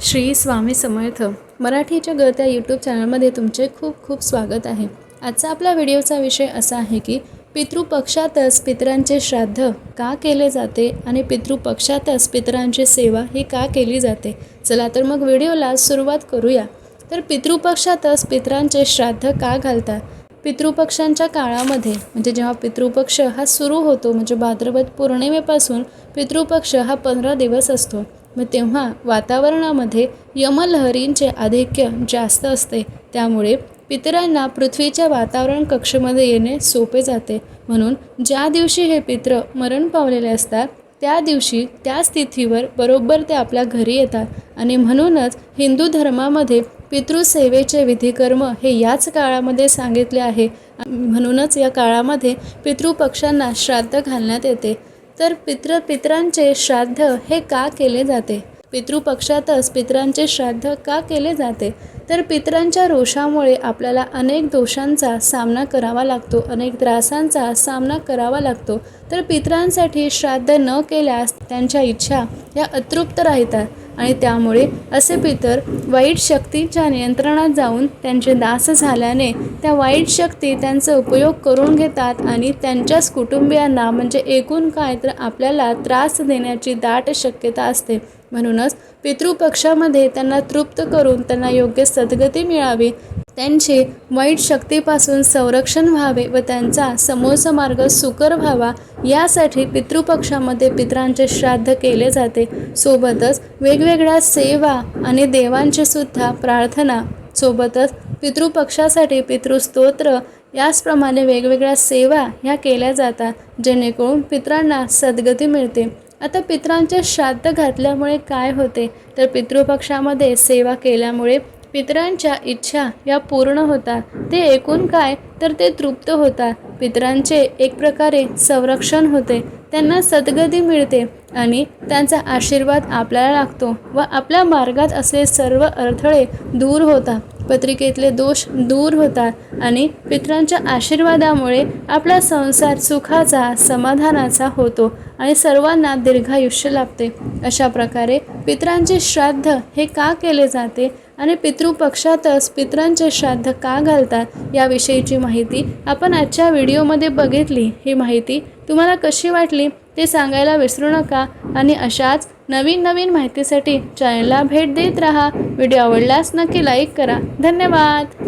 श्री स्वामी समर्थ. मराठीच्या गळत्या यूट्यूब चॅनलमध्ये तुमचे खूप खूप स्वागत आहे. आजचा आपला व्हिडिओचा विषय असा आहे की पितृपक्षातच पितरांचे श्राद्ध का केले जाते आणि पितृपक्षातच पितरांची सेवा ही का केली जाते? चला तर मग व्हिडिओला सुरुवात करूया. तर पितृपक्षातच पितरांचे श्राद्ध का घालतात? पितृपक्षांच्या काळामध्ये म्हणजे जेव्हा पितृपक्ष हा सुरू होतो म्हणजे भाद्रपद पौर्णिमेपासून पितृपक्ष हा पंधरा दिवस असतो. मग तेव्हा वातावरणामध्ये यमलहरींचे आधिक्य जास्त असते. त्यामुळे पितरांना पृथ्वीच्या वातावरण कक्षेमध्ये येणे सोपे जाते. म्हणून ज्या दिवशी हे पित्र मरण पावलेले असतात त्या दिवशी त्या स्थितीवर बरोबर ते आपल्या घरी येतात. आणि म्हणूनच हिंदू धर्मामध्ये पितृसेवेचे विधिकर्म हे याच काळामध्ये सांगितले आहे. म्हणूनच या काळामध्ये पितृपक्षांना श्राद्ध घालण्यात येते. तर पित्र पितरांचे श्राद्ध हे का केले जाते? पितृपक्षातच पितरांचे श्राद्ध का केले जाते? तर पितरांच्या रोषामुळे आपल्याला अनेक दोषांचा सामना करावा लागतो अनेक त्रासांचा सामना करावा लागतो. तर पितरांसाठी श्राद्ध न केल्यास त्यांच्या इच्छा या अतृप्त राहतात. आणि त्यामुळे असे पितर वाईट शक्तीच्या नियंत्रणात जाऊन त्यांचे दास झाल्याने त्या वाईट शक्ती त्यांचा उपयोग करून घेतात आणि त्यांच्याच कुटुंबियांना म्हणजे एकूण काय तर आपल्याला त्रास देण्याची दाट शक्यता असते. म्हणूनच पितृपक्षामध्ये त्यांना तृप्त करून त्यांना योग्य सद्गती मिळावी. त्यांचे वाईट शक्तीपासून संरक्षण व्हावे व त्यांचा समोरचा मार्ग सुकर व्हावा यासाठी पितृपक्षामध्ये पितरांचे श्राद्ध केले जाते. सोबतच वेगवेगळ्या सेवा आणि देवांची सुद्धा प्रार्थना. सोबतच पितृपक्षासाठी पितृस्तोत्र याचप्रमाणे वेगवेगळ्या सेवा ह्या केल्या जातात जेणेकरून पितरांना सद्गती मिळते. आता पितरांचे श्राद्ध घातल्यामुळे काय होते? तर पितृपक्षामध्ये सेवा केल्यामुळे पितरांच्या इच्छा या पूर्ण होतात. ते एकूण काय? तर ते तृप्त होतात. पितरांचे एक प्रकारे संरक्षण होते. त्यांना सद्गती मिळते आणि त्यांचा आशीर्वाद आपल्याला लागतो व आपल्या मार्गात असले सर्व अडथळे दूर होतात. पत्रिकेतले दोष दूर होतात आणि पितरांच्या आशीर्वादामुळे आपला संसार सुखाचा समाधानाचा होतो आणि सर्वांना दीर्घायुष्य लाभते. अशा प्रकारे पितरांचे श्राद्ध हे का केले जाते? आणि पितृपक्षातच पितरांचे श्राद्ध का घालतात याविषयीची माहिती आपण आजच्या व्हिडिओमध्ये बघितली. ही माहिती तुम्हाला कशी वाटली ते सांगायला विसरू नका आणि अशाच नवीन नवीन माहितीसाठी चॅनलला भेट देत राहा. व्हिडिओ आवडल्यास नक्की लाईक करा. धन्यवाद!